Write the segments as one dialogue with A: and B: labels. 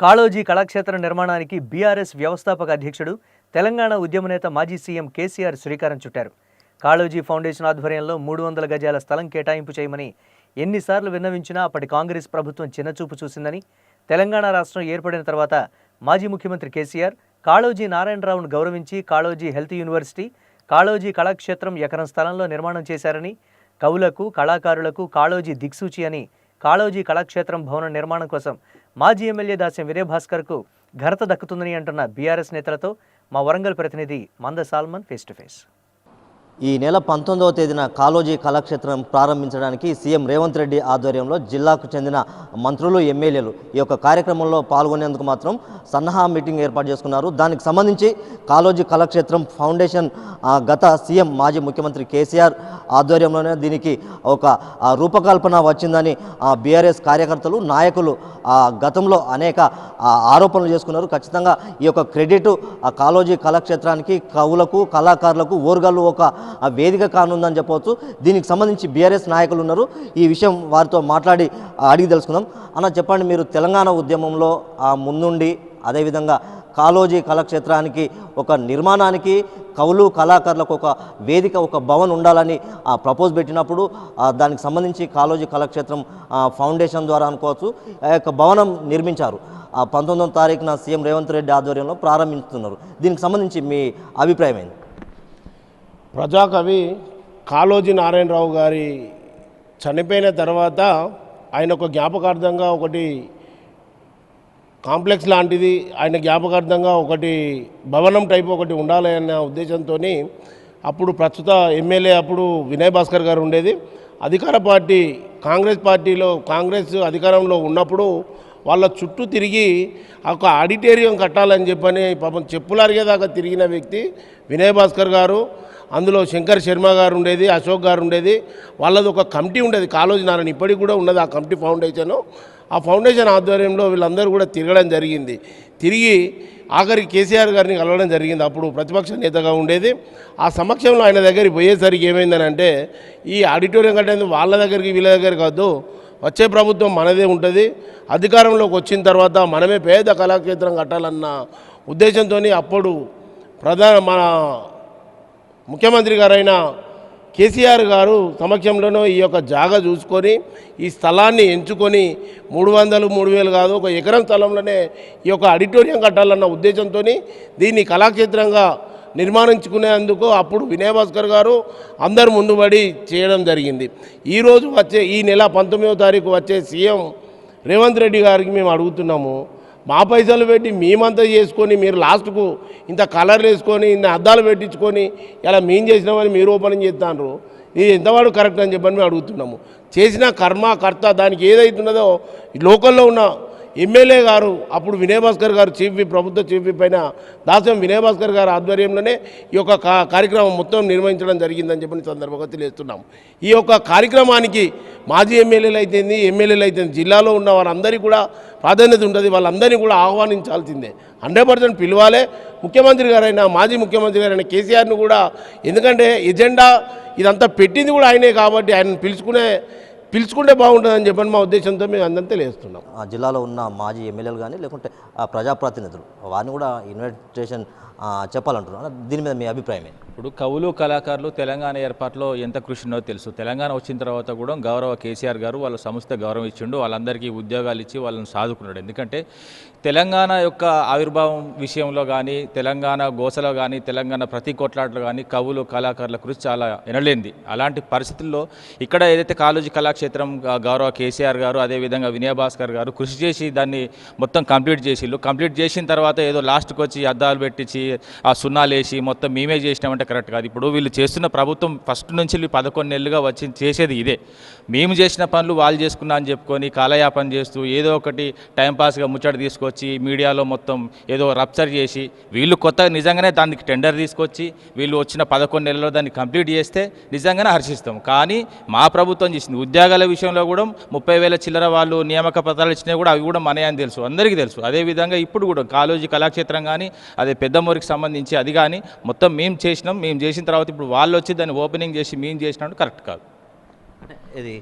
A: కాళోజీ కళాక్షేత్ర నిర్మాణానికి బీఆర్ఎస్ వ్యవస్థాపక అధ్యక్షుడు తెలంగాణ ఉద్యమ నేత మాజీ సీఎం కేసీఆర్ శ్రీకారం చుట్టారు. కాళోజీ ఫౌండేషన్ ఆధ్వర్యంలో మూడు వందల గజాల స్థలం కేటాయింపు చేయమని ఎన్నిసార్లు విన్నవించినా అప్పటి కాంగ్రెస్ ప్రభుత్వం చిన్నచూపు చూసిందని తెలంగాణ రాష్ట్రం ఏర్పడిన తర్వాత మాజీ ముఖ్యమంత్రి కేసీఆర్ కాళోజీ నారాయణరావును గౌరవించి కాళోజీ హెల్త్ యూనివర్సిటీ కాళోజీ కళాక్షేత్రం ఎకరం స్థలంలో నిర్మాణం చేశారని కవులకు కళాకారులకు కాళోజీ దిక్సూచి అని కాళోజీ కళాక్షేత్రం భవన నిర్మాణం కోసం మాజీ ఎమ్మెల్యే దాస్యం విజయభాస్కర్కు ఘనత దక్కుతుందని అంటున్న బీఆర్ఎస్ నేతలతో మా వరంగల్ ప్రతినిధి మంద సాల్మన్ ఫేస్ టు ఫేస్.
B: ఈ నెల పంతొమ్మిదవ తేదీన కాలోజీ కళాక్షేత్రం ప్రారంభించడానికి సీఎం రేవంత్ రెడ్డి ఆధ్వర్యంలో జిల్లాకు చెందిన మంత్రులు ఎమ్మెల్యేలు ఈ యొక్క కార్యక్రమంలో పాల్గొనేందుకు మాత్రం సన్నాహా మీటింగ్ ఏర్పాటు చేసుకున్నారు. దానికి సంబంధించి కాలోజీ కళాక్షేత్రం ఫౌండేషన్ గత సీఎం మాజీ ముఖ్యమంత్రి కేసీఆర్ ఆధ్వర్యంలోనే దీనికి ఒక రూపకల్పన వచ్చిందని బీఆర్ఎస్ కార్యకర్తలు నాయకులు ఆ, గతంలో అనేక ఆరోపణలు చేసుకున్నారు. ఖచ్చితంగా ఈ యొక్క క్రెడిట్ ఆ కాలోజీ కళాక్షేత్రానికి కవులకు కళాకారులకు ఓర్గల్లు ఒక ఆ, వేదిక కానుందని చెప్పవచ్చు. దీనికి సంబంధించి బీఆర్ఎస్ నాయకులు ఉన్నారు. ఈ విషయం వారితో మాట్లాడి అడిగి తెలుసుకుందాం. అన్న చెప్పండి మీరు తెలంగాణ ఉద్యమంలో ఆ, ముందుండి అదేవిధంగా కాలోజీ కళాక్షేత్రానికి ఒక నిర్మాణానికి కవులు కళాకారులకు ఒక వేదిక ఒక భవన్ ఉండాలని ఆ, ప్రపోజ్ పెట్టినప్పుడు దానికి సంబంధించి కాలోజీ కళాక్షేత్రం ఫౌండేషన్ ద్వారా అనుకోవచ్చు ఆ యొక్క భవనం నిర్మించారు. ఆ పంతొమ్మిదవ తారీఖున సీఎం రేవంత్ రెడ్డి ఆధ్వర్యంలో ప్రారంభిస్తున్నారు. దీనికి సంబంధించి మీ అభిప్రాయం ఏంది
C: ప్రజాకవి కాళోజీ నారాయణరావు గారి చనిపోయిన తర్వాత ఆయన ఒక జ్ఞాపకార్థంగా ఒకటి కాంప్లెక్స్ లాంటిది ఆయన జ్ఞాపకార్థంగా ఒకటి భవనం టైప్ ఒకటి ఉండాలి అన్న ఉద్దేశంతో అప్పుడు ప్రస్తుత ఎమ్మెల్యే అప్పుడు వినయ్ భాస్కర్ గారు ఉండేది. అధికార పార్టీ కాంగ్రెస్ పార్టీలో కాంగ్రెస్ అధికారంలో ఉన్నప్పుడు వాళ్ళ చుట్టూ తిరిగి ఒక ఆడిటోరియం కట్టాలని చెప్పని పాపం చెప్పులు అరిగేదాకా తిరిగిన వ్యక్తి వినయ్ భాస్కర్ గారు. అందులో శంకర్ శర్మ గారు ఉండేది అశోక్ గారు ఉండేది. వాళ్ళది ఒక కమిటీ ఉండేది కాలోజీ నారాయణ. ఇప్పటికి కూడా ఉన్నది ఆ కమిటీ ఫౌండేషన్. ఆ ఫౌండేషన్ ఆధ్వర్యంలో వీళ్ళందరూ కూడా తిరగడం జరిగింది. తిరిగి ఆఖరి కేసీఆర్ గారిని కలవడం జరిగింది. అప్పుడు ప్రతిపక్ష నేతగా ఉండేది. ఆ సమక్షంలో ఆయన దగ్గరికి పోయేసరికి ఏమైందనంటే ఈ ఆడిటోరియం కట్టేది వాళ్ళ దగ్గరికి వీళ్ళ దగ్గర కాదు వచ్చే ప్రభుత్వం మనదే ఉంటుంది. అధికారంలోకి వచ్చిన తర్వాత మనమే పేద కళాక్షేత్రం కట్టాలన్న ఉద్దేశంతో అప్పుడు ప్రధాన మన ముఖ్యమంత్రి గారైన కేసీఆర్ గారు సమక్షంలోనూ ఈ యొక్క జాగా చూసుకొని ఈ స్థలాన్ని ఎంచుకొని మూడు వందలు మూడు వేలు కాదు ఒక ఎకరం స్థలంలోనే ఈ యొక్క ఆడిటోరియం కట్టాలన్న ఉద్దేశంతో దీన్ని కళాక్షేత్రంగా నిర్మాణించుకునేందుకు అప్పుడు వినయ్ భాస్కర్ గారు అందరు ముందుబడి చేయడం జరిగింది. ఈరోజు వచ్చే ఈ నెల పంతొమ్మిదవ తారీఖు వచ్చే సీఎం రేవంత్ రెడ్డి గారికి మేము అడుగుతున్నాము మా పైసలు పెట్టి మేమంతా చేసుకొని మీరు లాస్ట్కు ఇంత కలర్లు వేసుకొని ఇంత అద్దాలు పెట్టించుకొని ఇలా మేము చేసినామని మీరు ఓపెన్ చేస్తాను ఇది ఎంతవాడు కరెక్ట్ అని చెప్పని మేము అడుగుతున్నాము. చేసిన కర్మ కర్త దానికి ఏదైతున్నదో లోకల్లో ఉన్న ఎమ్మెల్యే గారు అప్పుడు వినయ్ భాస్కర్ గారు చీఫ్ విప్ ప్రభుత్వ చీఫ్ విప్ అయిన దాసం వినయ్ భాస్కర్ గారు ఆధ్వర్యంలోనే ఈ యొక్క కార్యక్రమం మొత్తం నిర్వహించడం జరిగిందని చెప్పిన సందర్భంగా తెలియజేస్తున్నాం ఈ యొక్క కార్యక్రమానికి మాజీ ఎమ్మెల్యేలు అయితేంది ఎమ్మెల్యేలు అయితేంది జిల్లాలో ఉన్న వారందరికీ కూడా ప్రాధాన్యత ఉంటుంది వాళ్ళందరినీ కూడా ఆహ్వానించాల్సిందే. Hundred percent పిలవాలే. ముఖ్యమంత్రి గారైనా మాజీ ముఖ్యమంత్రి గారైనా కేసీఆర్ని కూడా ఎందుకంటే ఎజెండా ఇదంతా పెట్టింది కూడా ఆయనే కాబట్టి ఆయన పిలుచుకునే పిలుచుకుంటే బాగుంటుందని చెప్పని మా ఉద్దేశంతో మేము అందరం తెలియజేస్తున్నాం.
B: ఆ జిల్లాలో ఉన్న మాజీ ఎమ్మెల్యేలు కానీ లేకుంటే ఆ ప్రజాప్రతినిధులు వారిని కూడా ఇన్వైటేషన్ ఆ, చెప్పాలంటున్నారు దీని మీద మీ అభిప్రాయం ఏంటి?
D: ఇప్పుడు కవులు కళాకారులు తెలంగాణ ఏర్పాటులో ఎంత కృషి ఉన్నదో తెలుసు. తెలంగాణ వచ్చిన తర్వాత కూడా గౌరవ కేసీఆర్ గారు వాళ్ళ సంస్థ గౌరవం ఇచ్చిండు. వాళ్ళందరికీ ఉద్యోగాలు ఇచ్చి వాళ్ళని సాదుకున్నాడు. ఎందుకంటే తెలంగాణ యొక్క ఆవిర్భావం విషయంలో కానీ తెలంగాణ గోసలో కానీ తెలంగాణ ప్రతి కొట్లాటలో కానీ కవులు కళాకారుల కృషి చాలా ఎనలేంది. అలాంటి పరిస్థితుల్లో ఇక్కడ ఏదైతే కాలేజీ కళాక్షేత్రం గౌరవ కేసీఆర్ గారు అదేవిధంగా వినయ భాస్కర్ గారు కృషి చేసి దాన్ని మొత్తం కంప్లీట్ చేసిళ్ళు కంప్లీట్ చేసిన తర్వాత ఏదో లాస్ట్కి వచ్చి అద్దాలు పెట్టించి ఆ సున్నాలు వేసి మొత్తం మేమే చేసినామంటే కరెక్ట్ కాదు. ఇప్పుడు వీళ్ళు చేస్తున్న ప్రభుత్వం ఫస్ట్ నుంచి వీళ్ళు పదకొండు నెలలుగా వచ్చి చేసేది ఇదే. మేము చేసిన పనులు వాళ్ళు చేసుకున్నా అని చెప్పుకొని కాలయాపన చేస్తూ ఏదో ఒకటి టైంపాస్గా ముచ్చట తీసుకొచ్చి మీడియాలో మొత్తం ఏదో రప్చర్ చేసి వీళ్ళు కొత్తగా నిజంగానే దానికి టెండర్ తీసుకొచ్చి వీళ్ళు వచ్చిన పదకొండు నెలల్లో దాన్ని కంప్లీట్ చేస్తే నిజంగానే హర్షిస్తాం. కానీ మా ప్రభుత్వం చేసింది ఉద్యోగాల విషయంలో కూడా ముప్పై వేల చిల్లర వాళ్ళు నియామక పత్రాలు ఇచ్చినా కూడా అవి కూడా మనయని అని తెలుసు. అందరికీ తెలుసు. అదేవిధంగా ఇప్పుడు కూడా కాలేజీ కళాక్షేత్రం కానీ అదే పెద్దమూరికి సంబంధించి అది కానీ మొత్తం మేము చేసినాం మేము చేసిన తర్వాత ఇప్పుడు వాళ్ళు వచ్చి దాన్ని ఓపెనింగ్ చేసి మేము చేసినట్టు కరెక్ట్ కాదు.
B: ఇది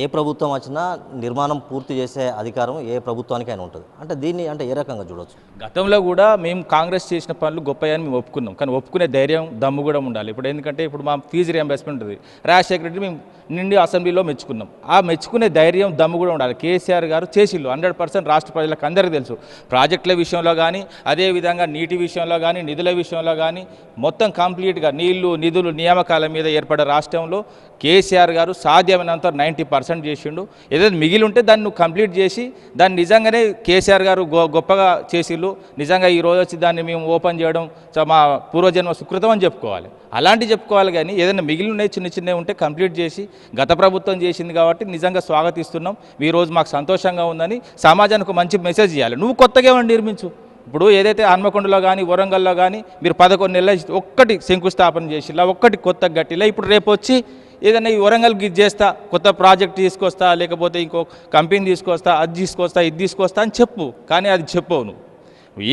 B: ఏ ప్రభుత్వం వచ్చినా నిర్మాణం పూర్తి చేసే అధికారం ఏ ప్రభుత్వానికైనా ఉంటుంది. అంటే దీన్ని అంటే ఏ రకంగా చూడవచ్చు
D: గతంలో కూడా మేము కాంగ్రెస్ చేసిన పనులు గొప్పయని మేము ఒప్పుకున్నాం. కానీ ఒప్పుకునే ధైర్యం దమ్ము కూడా ఉండాలి. ఇప్పుడు ఎందుకంటే ఇప్పుడు మా ఫీజు రియంబర్స్మెంట్ ఉంటుంది రాజశేఖర రెడ్డి మేము నిండి అసెంబ్లీలో మెచ్చుకున్నాం. ఆ మెచ్చుకునే ధైర్యం దమ్ము కూడా ఉండాలి. కేసీఆర్ గారు చేసిల్లు హండ్రెడ్ పర్సెంట్ రాష్ట్ర ప్రజలకు అందరికీ తెలుసు. ప్రాజెక్టుల విషయంలో కానీ అదేవిధంగా నీటి విషయంలో కానీ నిధుల విషయంలో కానీ మొత్తం కంప్లీట్గా నీళ్ళు నిధులు నియామకాల మీద ఏర్పడే రాష్ట్రంలో కేసీఆర్ గారు సాధ్యమైనంత నైంటీ పర్సెంట్ చేసిండు. ఏదైతే మిగిలి ఉంటే దాన్ని నువ్వు కంప్లీట్ చేసి దాన్ని నిజంగానే కేసీఆర్ గారు గొ- గొప్పగా చేసిళ్ళు. నిజంగా ఈ రోజు వచ్చి దాన్ని మేము ఓపెన్ చేయడం మా పూర్వజన్మ సుకృతం అని చెప్పుకోవాలి. అలాంటివి చెప్పుకోవాలి కానీ ఏదైనా మిగిలి ఉన్నాయి చిన్న చిన్నవి ఉంటే కంప్లీట్ చేసి గత ప్రభుత్వం చేసింది కాబట్టి నిజంగా స్వాగతిస్తున్నాం. ఈ రోజు మాకు సంతోషంగా ఉందని సమాజానికి మంచి మెసేజ్ ఇవ్వాలి నువ్వు కొత్తగా ఏమని నిర్మించు. ఇప్పుడు ఏదైతే హన్మకొండలో కానీ వరంగల్లో కానీ మీరు పదకొండు నెలలు ఒక్కటి శంకుస్థాపన చేసిలా ఒక్కటి కొత్త గట్టిలా ఇప్పుడు రేపు వచ్చి ఏదైనా ఈ వరంగల్కి ఇది చేస్తా కొత్త ప్రాజెక్ట్ తీసుకొస్తా లేకపోతే ఇంకో కంపెనీ తీసుకొస్తా అది తీసుకొస్తా ఇది తీసుకొస్తా అని చెప్పు. కానీ అది చెప్పవు నువ్వు.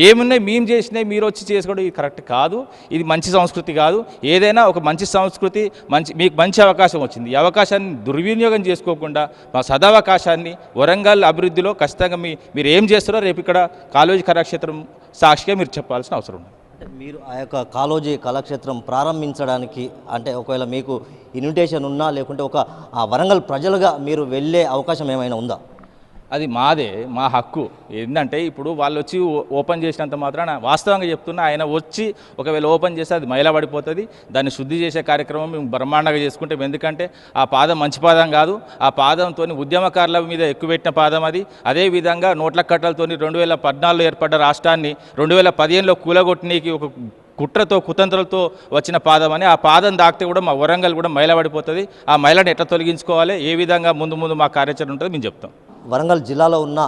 D: ఏమున్నాయి మేము చేసినాయి మీరు వచ్చి చేసుకోవడం ఇది కరెక్ట్ కాదు. ఇది మంచి సంస్కృతి కాదు. ఏదైనా ఒక మంచి సంస్కృతి మంచి మీకు మంచి అవకాశం వచ్చింది. ఈ అవకాశాన్ని దుర్వినియోగం చేసుకోకుండా మా సదావకాశాన్ని వరంగల్ అభివృద్ధిలో ఖచ్చితంగా మీ మీరు ఏం చేస్తారో రేపు ఇక్కడ కాలేజీ కళాక్షేత్రం సాక్షిగా మీరు చెప్పాల్సిన అవసరం ఉంది.
B: మీరు ఆ యొక్క కాలోజీ కళాక్షేత్రం ప్రారంభించడానికి అంటే ఒకవేళ మీకు ఇన్విటేషన్ ఉన్నా లేకుంటే ఒక ఆ వరంగల్ ప్రజలుగా మీరు వెళ్ళే అవకాశం ఏమైనా ఉందా?
D: అది మాదే మా హక్కు. ఏంటంటే ఇప్పుడు వాళ్ళు వచ్చి ఓ- ఓపెన్ చేసినంత మాత్రాన వాస్తవంగా చెప్తున్నా ఆయన వచ్చి ఒకవేళ ఓపెన్ చేస్తే అది మైల పడిపోతుంది. దాన్ని శుద్ధి చేసే కార్యక్రమం మేము బ్రహ్మాండంగా చేసుకుంటాం. ఎందుకంటే ఆ పాదం మంచి పాదం కాదు. ఆ పాదంతో ఉద్యమకారుల మీద ఎక్కువెట్టిన పాదం అది. అదేవిధంగా నోట్ల కట్టలతో రెండు వేల పద్నాలుగులో ఏర్పడ్డ రాష్ట్రాన్ని రెండు వేల పదిహేనులో కూలగొట్టనీకి ఒక కుట్రతో కుతంత్రలతో వచ్చిన పాదం అని ఆ పాదం దాకితే కూడా మా వరంగల్ కూడా మైలపడిపోతుంది ఆ మైలను ఎట్లా తొలగించుకోవాలి? ఏ విధంగా ముందు ముందు మా కార్యాచరణ ఉంటుందో మేము చెప్తాం.
B: వరంగల్ జిల్లాలో ఉన్న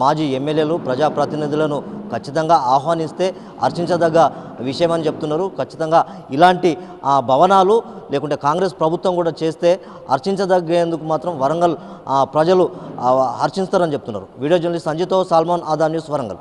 B: మాజీ ఎమ్మెల్యేలు ప్రజాప్రతినిధులను ఖచ్చితంగా ఆహ్వానిస్తే అర్చించదగ్గ విషయం అని చెప్తున్నారు. ఖచ్చితంగా ఇలాంటి ఆ, భవనాలు లేకుంటే కాంగ్రెస్ ప్రభుత్వం కూడా చేస్తే అర్చించదగ్గేందుకు మాత్రం వరంగల్ ప్రజలు ఆ, హర్షిస్తారని చెప్తున్నారు. వీడియో జర్నలిస్ట్ సంజితో సాల్మాన్ ఆదా న్యూస్ వరంగల్.